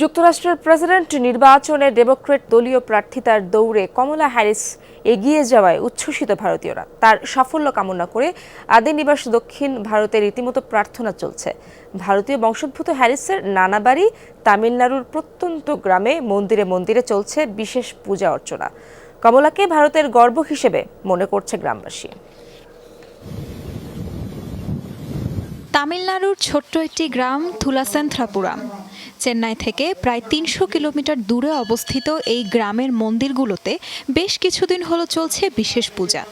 যুক্তরাষ্ট্রের প্রেসিডেন্ট নির্বাচনে ডেমোক্রেট দলীয় প্রার্থিতার দৌড়ে কমলা হ্যারিস এগিয়ে যাওয়ায় উচ্ছ্বসিত ভারতীয়রা। তার সাফল্য কামনা করে আদি নিবাস দক্ষিণ ভারতে রীতিমতো প্রার্থনা চলছে। ভারতীয় বংশোদ্ভূত হ্যারিসের নানা বাড়ি তামিলনাড়ুর প্রত্যন্ত গ্রামে মন্দিরে মন্দিরে চলছে বিশেষ পূজা অর্চনা। কমলাকে ভারতের গর্ব হিসেবে মনে করছে গ্রামবাসী। তামিলনাড়ুর ছোট্ট একটি গ্রাম থুলাসেন্থ্রাপুরাম চেন্নাই থেকে প্রায় তিনশো কিলোমিটার দূরে অবস্থিত এই গ্রামের মন্দিরগুলোতে বেশ কিছুদিন হলো চলছে বিশেষ পূজা।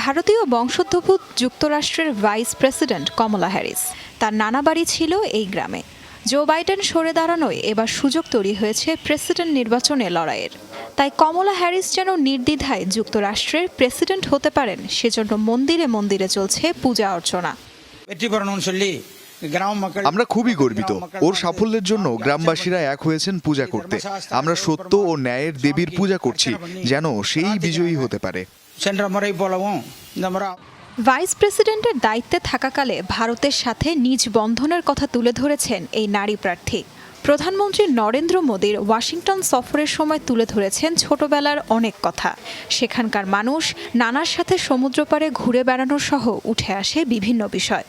ভারতীয় বংশোদ্ভূত যুক্তরাষ্ট্রের ভাইস প্রেসিডেন্ট কমলা হ্যারিস, তার নানা বাড়ি ছিল এই গ্রামে। জো বাইডেন সরে দাঁড়ানোয় এবার সুযোগ তৈরি হয়েছে প্রেসিডেন্ট নির্বাচনে লড়াইয়ের। তাই কমলা হ্যারিস যেন নির্দ্বিধায় যুক্তরাষ্ট্রের প্রেসিডেন্ট হতে পারেন, সেজন্য মন্দিরে মন্দিরে চলছে পূজা অর্চনা। আমরা খুবই গর্বিত। ওর সাফল্যের জন্য গ্রামবাসীরা এক হয়েছেন পূজা করতে। আমরা সত্য ও ন্যায়ের দেবীর পূজা করছি যেন সেই বিজয়ী হতে পারে। ভাইস প্রেসিডেন্টের দায়িত্বে থাকাকালে ভারতের সাথে নিজ বন্ধনের কথা তুলে ধরেছেন এই নারী প্রার্থী। প্রধানমন্ত্রী নরেন্দ্র মোদীর ওয়াশিংটন সফরের সময় তুলে ধরেছেন ছোটবেলার অনেক কথা। সেখানকার মানুষ নানার সাথে সমুদ্রপারে ঘুরে বেড়ানো সহ উঠে আসে বিভিন্ন বিষয়।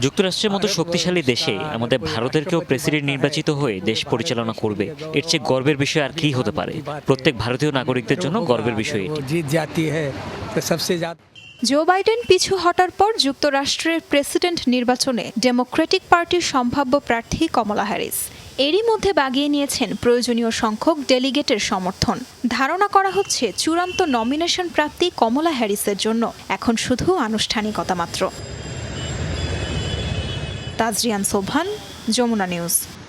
যুক্তরাষ্ট্রের মতো শক্তিশালী দেশে আমাদের ভারতেরকেও প্রেসিডেন্ট নির্বাচিত হয়ে দেশ পরিচালনা করবে। এর চেয়ে গর্বের বিষয় আর কি হতে পারে? প্রত্যেক ভারতীয় নাগরিকদের জন্য গর্বের বিষয় জো বাইডেন পিছু হটার পর যুক্তরাষ্ট্রের প্রেসিডেন্ট নির্বাচনে ডেমোক্রেটিক পার্টির সম্ভাব্য প্রার্থী কমলা হ্যারিস। এরই মধ্যে বাগিয়ে নিয়েছেন প্রয়োজনীয় সংখ্যক ডেলিগেটের সমর্থন। ধারণা করা হচ্ছে চূড়ান্ত নমিনেশন প্রাপ্তি কমলা হ্যারিসের জন্য। এখন শুধু আনুষ্ঠানিকতা মাত্র। তাজরিয়ান সোভান যমুনা নিউজ।